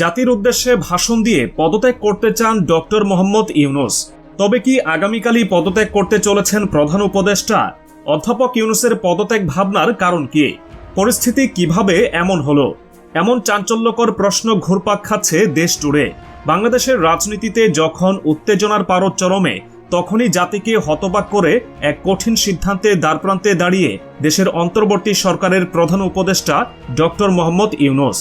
জাতির উদ্দেশ্যে ভাষণ দিয়ে পদত্যাগ করতে চান ডক্টর মোহাম্মদ ইউনুস। তবে কি আগামীকালই পদত্যাগ করতে চলেছেন প্রধান উপদেষ্টা? অধ্যাপক ইউনুসের পদত্যাগ ভাবনার কারণ কি? পরিস্থিতি কীভাবে এমন হলো? এমন চাঞ্চল্যকর প্রশ্ন ঘুরপাক খাচ্ছে দেশ জুড়ে। বাংলাদেশের রাজনীতিতে যখন উত্তেজনার পারদ চরমে, তখনই জাতিকে হতবাক করে এক কঠিন সিদ্ধান্তে দ্বারপ্রান্তে দাঁড়িয়ে দেশের অন্তর্বর্তী সরকারের প্রধান উপদেষ্টা ডক্টর মোহাম্মদ ইউনুস।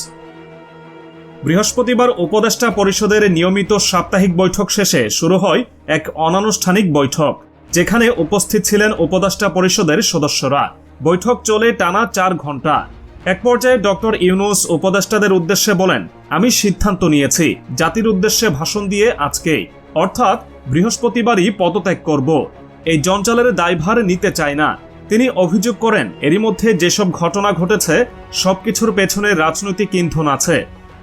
বৃহস্পতিবার উপদেষ্টা পরিষদের নিয়মিত সাপ্তাহিক বৈঠক শেষে শুরু হয় এক অনানুষ্ঠানিক বৈঠক, যেখানে উপস্থিত ছিলেন উপদেষ্টা পরিষদের সদস্যরা। বৈঠক চলে টানা চার ঘণ্টা এক পর্যায়ে ডক্টর ইউনুস উপদেষ্টাদের উদ্দেশ্যে বলেন, আমি সিদ্ধান্ত নিয়েছি, জাতির উদ্দেশ্যে ভাষণ দিয়ে আজকেই অর্থাৎ বৃহস্পতিবারই পদত্যাগ করব। এই জঞ্জালের দায়ভার নিতে চায় না। তিনি অভিযোগ করেন, এরই মধ্যে যেসব ঘটনা ঘটেছে, সবকিছুর পেছনে রাজনৈতিক ইন্ধন আছে।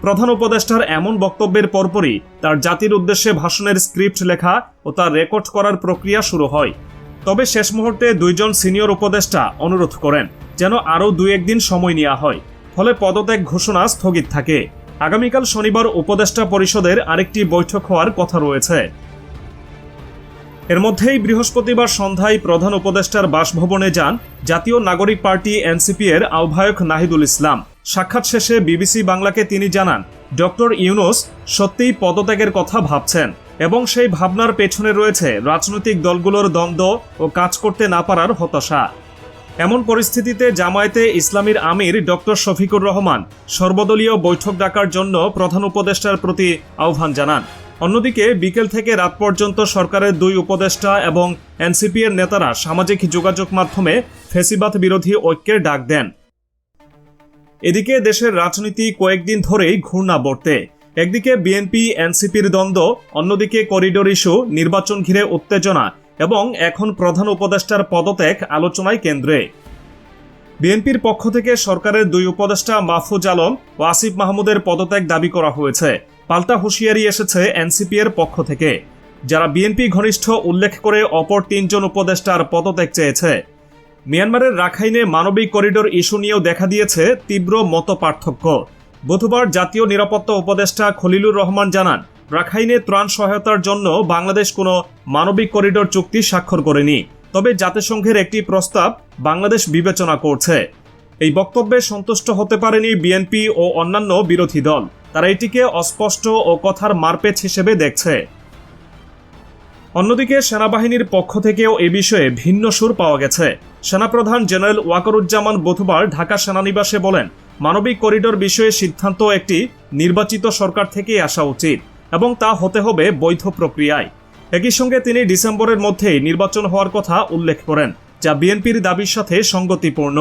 প্রধান উপদেষ্টার এমন বক্তব্যের পরপরই তার জাতির উদ্দেশ্যে ভাষণের স্ক্রিপ্ট লেখা ও তার রেকর্ড করার প্রক্রিয়া শুরু হয়। তবে শেষ মুহূর্তে দুইজন সিনিয়র উপদেষ্টা অনুরোধ করেন যেন আরও দুই একদিন সময় নেওয়া হয়। ফলে পদত্যাগ ঘোষণা স্থগিত থাকে। আগামীকাল শনিবার উপদেষ্টা পরিষদের আরেকটি বৈঠক হওয়ার কথা রয়েছে। এর মধ্যেই বৃহস্পতিবার সন্ধ্যায় প্রধান উপদেষ্টার বাসভবনে যান জাতীয় নাগরিক পার্টি এনসিপি এর আহ্বায়ক নাহিদুল ইসলাম। সাক্ষাৎ শেষে বিবিসি বাংলাকে তিনি জানান, ডক্টর ইউনুস সত্যিই পদত্যাগের কথা ভাবছেন এবং সেই ভাবনার পেছনে রয়েছে রাজনৈতিক দলগুলোর দ্বন্দ্ব ও কাজ করতে না পারার হতাশা। এমন পরিস্থিতিতে জামায়াতে ইসলামীর আমির ডক্টর শফিকুর রহমান সর্বদলীয় বৈঠক ডাকার জন্য প্রধান উপদেষ্টার প্রতি আহ্বান জানান। অন্যদিকে, বিকেল থেকে রাত পর্যন্ত সরকারের দুই উপদেষ্টা এবং এনসিপি এর নেতারা সামাজিক যোগাযোগ মাধ্যমে ফেসিবাদ বিরোধী ঐক্যের ডাক দেন। এদিকে দেশের রাজনীতি কয়েকদিন ধরেই ঘূর্ণাবর্তে একদিকে বিএনপি, এনসিপির দ্বন্দ্ব, অন্যদিকে করিডোর ইস্যু, নির্বাচন ঘিরে উত্তেজনা এবং এখন প্রধান উপদেষ্টার পদত্যাগ আলোচনায় কেন্দ্রে। বিএনপির পক্ষ থেকে সরকারের দুই উপদেষ্টা মাহফুজ আলম ও আসিফ মাহমুদের পদত্যাগ দাবি করা হয়েছে। পাল্টা হুঁশিয়ারি এসেছে এনসিপি এর পক্ষ থেকে। যারা বিএনপি ঘনিষ্ঠ, উল্লেখ করে অপর তিনজন উপদেষ্টার পদত্যাগ চেয়েছে। মিয়ানমারের রাখাইনে মানবিক করিডোর ইস্যু নিয়েও দেখা দিয়েছে তীব্র মত পার্থক্য বুধবার জাতীয় নিরাপত্তা উপদেষ্টা খলিলুর রহমান জানান, রাখাইনে ত্রাণ সহায়তার জন্য বাংলাদেশ কোনো মানবিক করিডোর চুক্তি স্বাক্ষর করেনি। তবে জাতিসংঘের একটি প্রস্তাব বাংলাদেশ বিবেচনা করছে। এই বক্তব্যে সন্তুষ্ট হতে পারেনি বিএনপি ও অন্যান্য বিরোধী দল। তারা এটিকে অস্পষ্ট ও কথার মারপেচ হিসেবে দেখছে। অন্যদিকে সেনাবাহিনীর পক্ষ থেকেও এ বিষয়ে ভিন্ন সুর পাওয়া গেছে। সেনাপ্রধান জেনারেল ওয়াকারুজ্জামান বুধবার ঢাকা সেনানিবাসে বলেন, মানবিক করিডোর বিষয়ে সিদ্ধান্ত একটি নির্বাচিত সরকার থেকেই আসা উচিত এবং তা হতে হবে বৈধ প্রক্রিয়ায়। একই সঙ্গে তিনি ডিসেম্বরের মধ্যেই নির্বাচন হওয়ার কথা উল্লেখ করেন, যা বিএনপির দাবির সাথে সঙ্গতিপূর্ণ।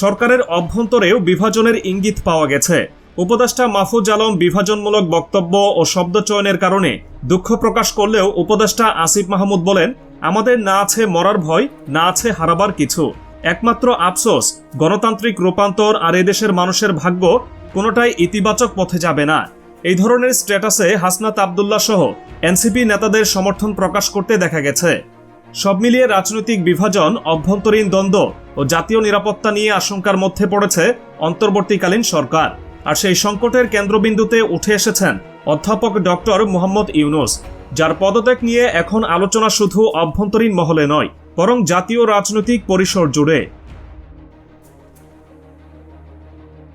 সরকারের অভ্যন্তরেও বিভাজনের ইঙ্গিত পাওয়া গেছে। উপদেষ্টা মাহফুজ আলম বিভাজনমূলক বক্তব্য ও শব্দ চয়নের কারণে দুঃখ প্রকাশ করলেও উপদেষ্টা আসিফ মাহমুদ বলেন আমাদের না আছে মরার ভয়, না আছে হারাবার কিছু। একমাত্র আফসোস, গণতান্ত্রিক রূপান্তর আর এদেশের মানুষের ভাগ্য কোনোটাই ইতিবাচক পথে যাবে না। এই ধরনের স্ট্যাটাসে হাসনাত আবদুল্লাহ সহ এনসিপি নেতাদের সমর্থন প্রকাশ করতে দেখা গেছে। সব মিলিয়ে রাজনৈতিক বিভাজন, অভ্যন্তরীণ দ্বন্দ্ব ও জাতীয় নিরাপত্তা নিয়ে আশঙ্কার মধ্যে পড়েছে অন্তর্বর্তীকালীন সরকার। আর সেই সংকটের কেন্দ্রবিন্দুতে উঠে এসেছেন অধ্যাপক ডক্টর মোহাম্মদ ইউনুস। যার পদত্যাগ নিয়ে এখন আলোচনা শুধু অভ্যন্তরীণ মহলে নয় বরং জাতীয় রাজনৈতিক পরিসর জুড়ে।